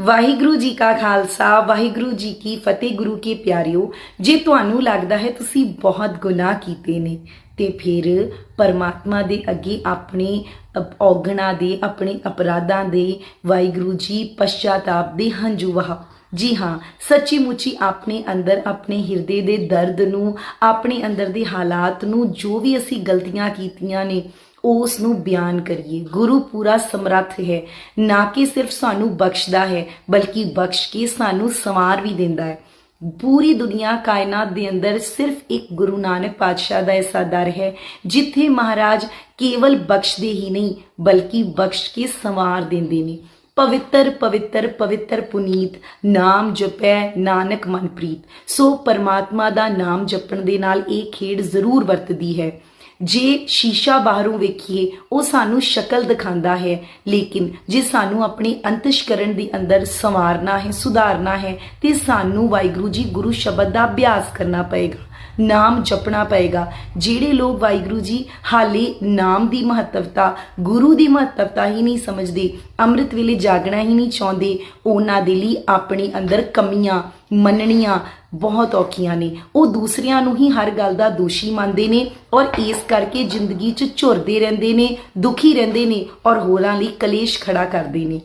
ਵਾਹਿਗੁਰੂ ਜੀ ਕਾ ਖਾਲਸਾ, ਵਾਹਿਗੁਰੂ ਜੀ ਕੀ ਫਤਿਹ, ਗੁਰੂ ਕੇ ਪਿਆਰਿਓ। ਜੇ ਤੁਹਾਨੂੰ ਲੱਗਦਾ ਹੈ ਤੁਸੀਂ ਬਹੁਤ ਗੁਨਾਹ ਕੀਤੇ ਨੇ ਤੇ ਫਿਰ ਪਰਮਾਤਮਾ ਦੇ ਅੱਗੇ ਆਪਣੇ ਔਗਣਾ ਦੇ, ਆਪਣੇ ਅਪਰਾਧਾਂ ਦੇ ਵਾਹਿਗੁਰੂ ਜੀ ਪਛਤਾਪ ਦੇ ਹੰਝੂ ਵਹਾ। ਜੀ ਹਾਂ ਸੱਚੀ ਮੁੱਚੀ ਆਪਣੇ ਅੰਦਰ, ਆਪਣੇ ਹਿਰਦੇ ਦੇ ਦਰਦ ਨੂੰ, ਆਪਣੇ ਅੰਦਰ ਦੇ ਹਾਲਾਤ ਨੂੰ ਜੋ ਵੀ ਅਸੀਂ ਗਲਤੀਆਂ ਕੀਤੀਆਂ ਨੇ ਉਸ ਨੂੰ ਬਿਆਨ ਕਰੀਏ। ਗੁਰੂ ਪੂਰਾ ਸਮਰੱਥ ਹੈ। ਨਾ ਕਿ ਸਿਰਫ ਸਾਨੂੰ ਬਖਸ਼ਦਾ ਹੈ, ਬਲਕਿ ਬਖਸ਼ ਕੇ ਸਾਨੂੰ ਸੰਵਾਰ ਵੀ ਦਿੰਦਾ ਹੈ। ਪੂਰੀ ਦੁਨੀਆ ਕਾਇਨਾਤ ਦੇ ਅੰਦਰ ਸਿਰਫ ਇੱਕ ਗੁਰੂ ਨਾਨਕ ਪਾਤਸ਼ਾਹ ਦਾ ਐਸਾ ਦਰ ਹੈ, ਜਿੱਥੇ ਮਹਾਰਾਜ ਕੇਵਲ ਬਖਸ਼ਦੇ ਹੀ ਨਹੀਂ, ਬਲਕਿ ਬਖਸ਼ ਕੇ ਸੰਵਾਰ ਦਿੰਦੇ ਨੇ। ਪਵਿੱਤਰ ਪਵਿੱਤਰ ਪਵਿੱਤਰ ਪੁਨੀਤ, ਨਾਮ ਜਪੈ ਨਾਨਕ ਮਨਪ੍ਰੀਤ। ਸੋ ਪਰਮਾਤਮਾ ਦਾ ਨਾਮ ਜਪਣ ਦੇ ਨਾਲ ਇਹ ਖੇਡ ਜ਼ਰੂਰ ਵਰਤਦੀ ਹੈ। ਜੇ ਸ਼ੀਸ਼ਾ ਬਾਹਰੋਂ ਵੇਖੀਏ, ਉਹ ਸਾਨੂੰ ਸ਼ਕਲ ਦਿਖਾਉਂਦਾ ਹੈ, ਲੇਕਿਨ ਜੇ ਸਾਨੂੰ ਆਪਣੀ ਅੰਤਸ਼ਕਰਨ ਦੇ ਅੰਦਰ ਸੰਵਾਰਨਾ ਹੈ, ਸੁਧਾਰਨਾ ਹੈ, ਤੇ ਸਾਨੂੰ ਵਾਹਿਗੁਰੂ ਜੀ ਗੁਰੂ ਸ਼ਬਦ ਦਾ ਅਭਿਆਸ ਕਰਨਾ ਪਏਗਾ। ਨਾਮ ਜਪਣਾ ਪਏਗਾ। ਜਿਹੜੇ ਲੋਕ ਵਾਹਿਗੁਰੂ ਜੀ ਹਾਲੇ ਨਾਮ ਦੀ ਮਹੱਤਵਤਾ, ਗੁਰੂ ਦੀ ਮਹੱਤਵਤਾ ਹੀ ਨਹੀਂ ਸਮਝਦੇ, ਅੰਮ੍ਰਿਤ ਵੇਲੇ ਜਾਗਣਾ ਹੀ ਨਹੀਂ ਚਾਹੁੰਦੇ, ਉਹਨਾਂ ਦੇ ਲਈ ਆਪਣੇ ਅੰਦਰ ਕਮੀਆਂ, ਮੰਨਣੀਆਂ ਬਹੁਤ ਔਖੀਆਂ ਨੇ। ਉਹ ਦੂਸਰਿਆਂ ਨੂੰ ਹੀ ਹਰ ਗੱਲ ਦਾ ਦੋਸ਼ੀ ਮੰਨਦੇ ਨੇ ਔਰ ਇਸ ਕਰਕੇ ਜ਼ਿੰਦਗੀ 'ਚ ਝੁਰਦੇ ਰਹਿੰਦੇ ਨੇ, ਦੁਖੀ ਰਹਿੰਦੇ ਨੇ ਔਰ ਹੋਰਾਂ ਲਈ ਕਲੇਸ਼ ਖੜਾ ਕਰਦੇ ਨੇ।